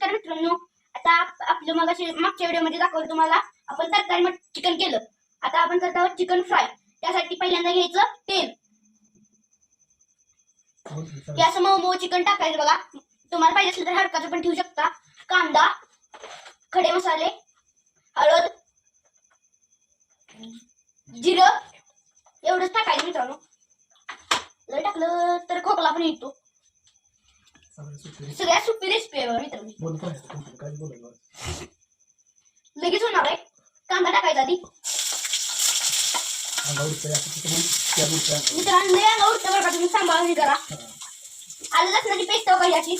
नमस्कार मित्रांनो. आता आपलं मग मागच्या व्हिडिओमध्ये दाखवलं तुम्हाला. आपण तरकारी चिकन केलं. आता आपण करत आहोत चिकन फ्राय त्यासाठी पहिल्यांदा घ्यायचं तेल. ते असं मऊ मऊ चिकन टाकायचं बघा. तुम्हाला पाहिजे असेल तर हडकाचं पण ठेवू शकता. कांदा खडे मसाले हळद जिरं. एवढंच टाकायचं मित्रांनो. लय टाकलं तर खोकला पण येतो. सगळ्यात सोपी रेसिपी आहे लगेच होणार आहे. कांदा टाकायचा आधी. मित्रांनो लय अंगावर उठतं बरं का तुम्ही सांभाळून हे करा आलं लसणाची पेस्ट बघा याची.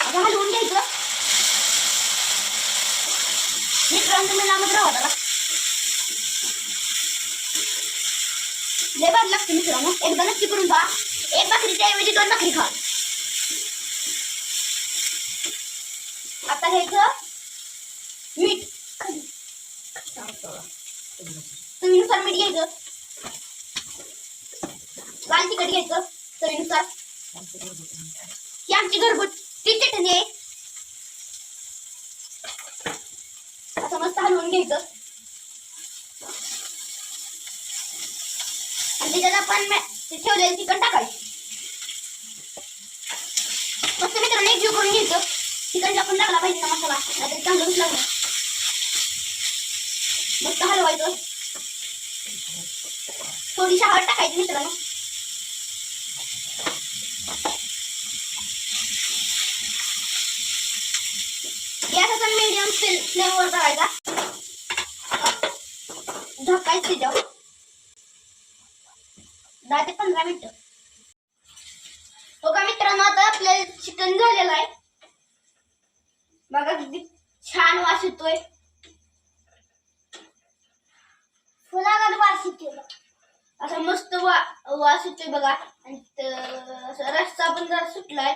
आता हलवून घ्यायचं. मित्रांनो तुम्ही लांबच राहा त्याला लय बाद लागते मित्रांनो. एकदा नक्की करून पहा. त्याऐवजी दोन भाकरी खा. आता घ्यायचं मीठ. चवीनुसार मीठ घ्यायचं लाल तिखट घ्यायचं चवीनुसार. ही आमची घरगुती चटणी आहे. असं मस्त हलवून घ्यायचं आणि त्याच्यात आपण ते ठेवलेलं चिकन टाकायचं मस्त मित्रांनो एक जीव करून घ्यायचं चिकनला पण लागला पाहिजे ना मसाला? नाहीतर चांगलं लागलं मस्त हलवायचं. थोडीशी हळद टाकायची मित्रांनो. गॅस आपण मीडियम फ्लेमवर करायचा झाकायचं त्याच्यावर दहा ते पंधरा मिनिटं. हो बघा मित्रांनो आता आपल्याला चिकन झालेलं आहे. बघा किती छान वास येतोय. फुलागत वास येतोय असा मस्त वा वास येतोय बघा. आणि रस्ता पण जरा सुटलाय.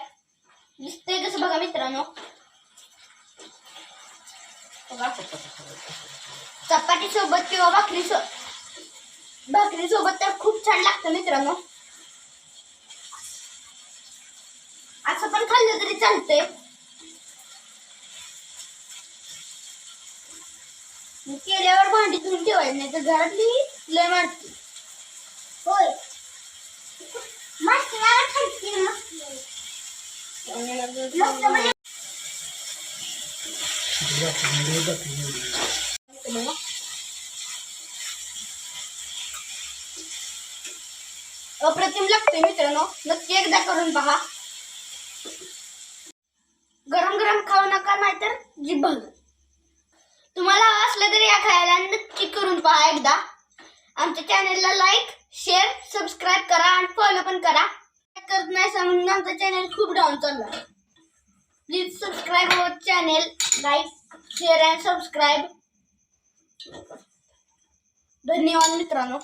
दिसतंय कसं बघा मित्रांनो. बघा. चपाती सोबत किंवा भाकरी सो भाकरी सोबत तर खूप छान लागतं मित्रांनो. असं पण खाल्लं तरी चालतंय. केल्यावर भांडी धुवून ठेवायची नाही तर घरातली लय मारती. होय. मला खायची म्हणजे- अप्रतिम लागते मित्रांनो. नक्की एकदा करून पहा. जी बघ. तुम्हाला हवं असलं तरी या खायला नक्की करून पहा एकदा. आमच्या चॅनेलला लाईक शेअर सबस्क्राईब करा आणि फॉलो पण करा. करत नाही सांगून आमचं चॅनेल खूप डाऊन चाललं please subscribe our channel like share and subscribe धन्यवाद मित्रांनो.